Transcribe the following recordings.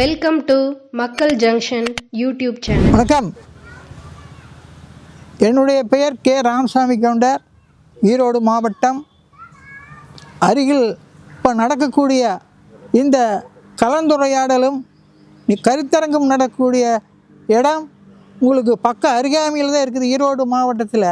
Welcome to மக்கள் junction YouTube channel வணக்கம். என்னுடைய பெயர் கே. ராமசாமி கவுண்டர். ஈரோடு மாவட்டம். அருகில் இப்போ நடக்கக்கூடிய இந்த கலந்துரையாடலும் கருத்தரங்கம் நடக்கக்கூடிய இடம் உங்களுக்கு பக்க அருகாமையில் தான் இருக்குது. ஈரோடு மாவட்டத்தில்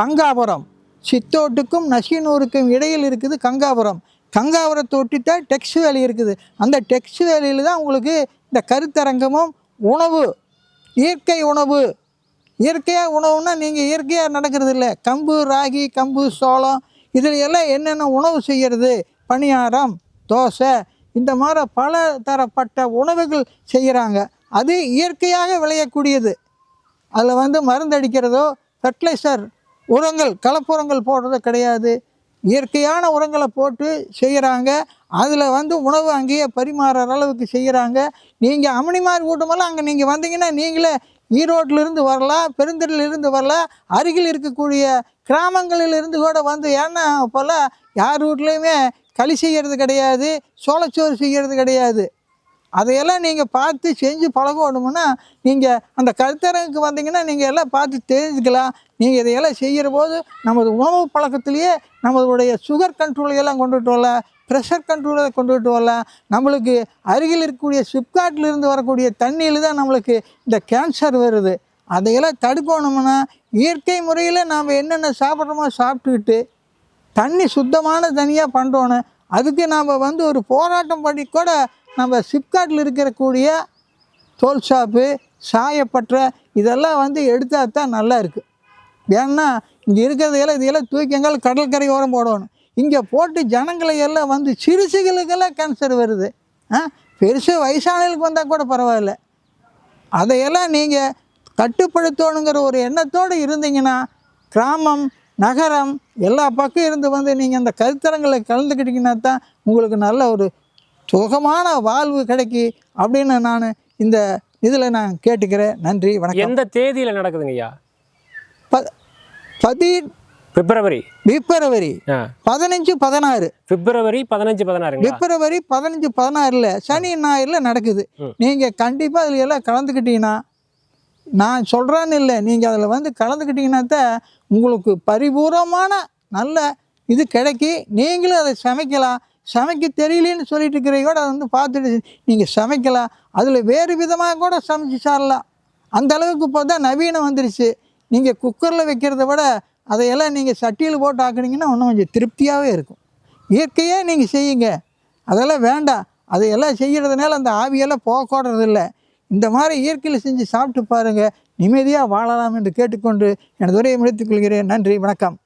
கங்காபுரம். சித்தோட்டுக்கும் நசினூருக்கும் இடையில் இருக்குது கங்காபுரம். கங்காவரத்தை ஒட்டித்தான் டெக்ஸ் வேலி இருக்குது. அந்த டெக்ஸ் வேலியில் தான் உங்களுக்கு இந்த கருத்தரங்கமும் உணவு இயற்கை உணவு. இயற்கையாக உணவுன்னா நீங்கள் இயற்கையாக நடக்கிறது இல்லை கம்பு ராகி கம்பு சோளம் இதில் எல்லாம் என்னென்ன உணவு செய்கிறது பணியாரம் தோசை இந்த மாதிரி பல தரப்பட்ட உணவுகள் செய்கிறாங்க அது இயற்கையாக விளையக்கூடியது. அதில் வந்து மருந்தடிக்கிறதோ ஃபர்டிலைசர் உரங்கள் கலப்புரங்கள் போடுறதோ கிடையாது. இயற்கையான உரங்களை போட்டு செய்கிறாங்க அதில் வந்து உணவு அங்கேயே பரிமாறுற அளவுக்கு செய்கிறாங்க நீங்கள் அமணிமார் கூட்டமெல்லாம் அங்கே நீங்கள் வந்தீங்கன்னா நீங்களே ஈரோட்டிலிருந்து வரலாம் பெருந்திரிலிருந்து வரலாம் அருகில் இருக்கக்கூடிய கிராமங்களிலிருந்து கூட வந்து ஏன்னா போல் யார் வீட்லேயுமே களி செய்கிறது கிடையாது சோளச்சோறு செய்கிறது கிடையாது. அதையெல்லாம் நீங்கள் பார்த்து செஞ்சு பழகணும்னா நீங்கள் அந்த கருத்தரங்குக்கு வந்தீங்கன்னா நீங்கள் எல்லாம் பார்த்து தெரிஞ்சுக்கலாம். நீங்கள் இதையெல்லாம் செய்கிற போது நமது உணவு பழக்கத்திலேயே நம்மளுடைய சுகர் கண்ட்ரோலையெல்லாம் கொண்டுட்டு வரலாம். ப்ரெஷர் கண்ட்ரோலை கொண்டுட்டு வரலாம். நம்மளுக்கு அருகில் இருக்கக்கூடிய சிப்காட்டில் இருந்து வரக்கூடிய தண்ணியில் தான் நம்மளுக்கு இந்த கேன்சர் வருது. அதையெல்லாம் தடுக்கணும்னா இயற்கை முறையில் நாம் என்னென்ன சாப்பிட்றோமோ சாப்பிட்டுக்கிட்டு தண்ணி சுத்தமான தண்ணியாக பண்ணுறோன்னு அதுக்கு நாம் வந்து ஒரு போராட்டம் பண்ணி கூட நம்ம சிப்காட்டில் இருக்கக்கூடிய தோல் ஷாப்பு சாயப்பற்ற இதெல்லாம் வந்து எடுத்தால் தான் நல்லா இருக்குது ஏன்னா இங்கே இருக்கிறதையெல்லாம் இதையெல்லாம் தூக்கி எங்காலும் கடற்கரை ஓரம் போடணும். இங்கே போட்டு ஜனங்களை எல்லாம் வந்து சிறுசுகளுக்கெல்லாம் கேன்சர் வருது. ஆ? பெருசு வயசானவங்களுக்கு வந்தால் கூட பரவாயில்ல. அதையெல்லாம் நீங்கள் கட்டுப்படுத்தணுங்கிற ஒரு எண்ணத்தோடு இருந்தீங்கன்னா கிராமம் நகரம் எல்லா பக்கம் இருந்து வந்து நீங்கள் அந்த கருத்தரங்களை கலந்துக்கிட்டிங்கன்னா தான் உங்களுக்கு நல்ல ஒரு சுகமான வாழ்வு கிடைக்கி அப்படின்னு நான் இந்த இதில் நான் கேட்டுக்கிறேன். நன்றி வணக்கம். எந்த தேதியில் நடக்குதுங்க ஐயா? ப பதி பிப்ரவரி. பிப்ரவரி. பதினஞ்சு பதினாறு. பிப்ரவரி பதினஞ்சு பதினாறுங்களா? பிப்ரவரி பதினஞ்சு பதினாறில் சனி ஞாயிறில் நடக்குது. நீங்கள் கண்டிப்பாக அதில் எல்லாம் கலந்துக்கிட்டீங்கன்னா நான் சொல்கிறேன்னு இல்லை நீங்கள் அதில் வந்து கலந்துக்கிட்டீங்கன்னா தான் உங்களுக்கு பரிபூர்வமான நல்ல இது கிடைக்கி. நீங்களும் அதை சமைக்கலாம். சமைக்க தெரியலன்னு சொல்லிட்டு இருக்கிறீங்க அதை வந்து பார்த்துட்டு நீங்கள் சமைக்கலாம். அதில் வேறு விதமாக கூட சமைச்சு சாரலாம். அந்த அளவுக்கு இப்போ தான் நவீனம் வந்துருச்சு. நீங்கள் குக்கரில் வைக்கிறத விட அதையெல்லாம் நீங்கள் சட்டியில் போட்டு ஆக்குனீங்கன்னா இன்னும் கொஞ்சம் திருப்தியாகவே இருக்கும். இயற்கையாக நீங்கள் செய்யுங்க. அதெல்லாம் வேண்டாம். அதையெல்லாம் செய்கிறதுனால அந்த ஆவியெல்லாம் போகக்கூடறதில்ல இந்த மாதிரி இயற்கையில் செஞ்சு சாப்பிட்டு பாருங்கள் நிம்மதியாக வாழலாம் என்று கேட்டுக்கொண்டு எனது உரையை முடித்துக் கொள்கிறேன். நன்றி. வணக்கம்.